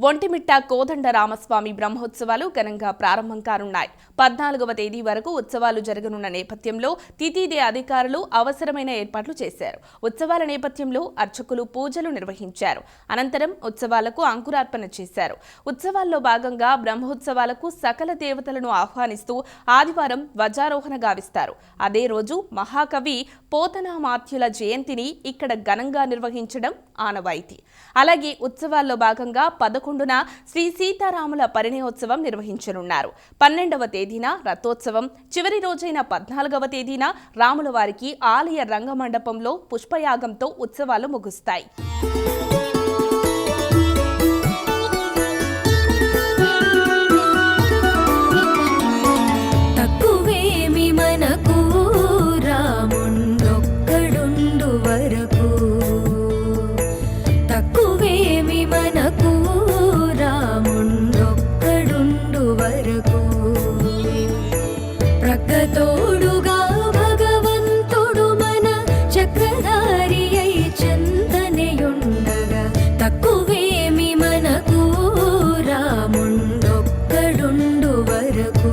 ఒంటిమిట్ట కోదండ రామస్వామి బ్రహ్మోత్సవాలు ఘనంగా ప్రారంభం కానున్నాయి. పద్నాలుగవ తేదీ వరకు ఉత్సవాలు జరగనున్న నేపథ్యంలో తితిదే అధికారులు అవసరమైన ఏర్పాట్లు చేశారు. ఉత్సవాల నేపథ్యంలో అర్చకులు పూజలు నిర్వహించారు. అనంతరం ఉత్సవాలకు అంకురార్పణ చేశారు. ఉత్సవాల్లో భాగంగా బ్రహ్మోత్సవాలకు సకల దేవతలను ఆహ్వానిస్తూ ఆదివారం ధ్వజారోహణ గావిస్తారు. అదే రోజు మహాకవి పోతనామాత్యుల జయంతిని ఇక్కడ ఘనంగా నిర్వహించడం ఆనవాయితీ. అలాగే ఉత్సవాల్లో భాగంగా పదకొండున శ్రీ సీతారాముల పరిణయోత్సవం నిర్వహించనున్నారు. పన్నెండవ తేదీన రథోత్సవం చివరి రోజైన పద్నాలుగవ తేదీన రాముల వారికి ఆలయ రంగమండపంలో పుష్పయాగంతో ఉత్సవాలు ముగుస్తాయి. మనకు రాముండొక్కడుండు వరకు. తోడుగా భగవంతుడు మన చక్రధారి అయి చెంతనేయుండగా తక్కువేమి మనకు రాముండొక్కడుండు వరకు.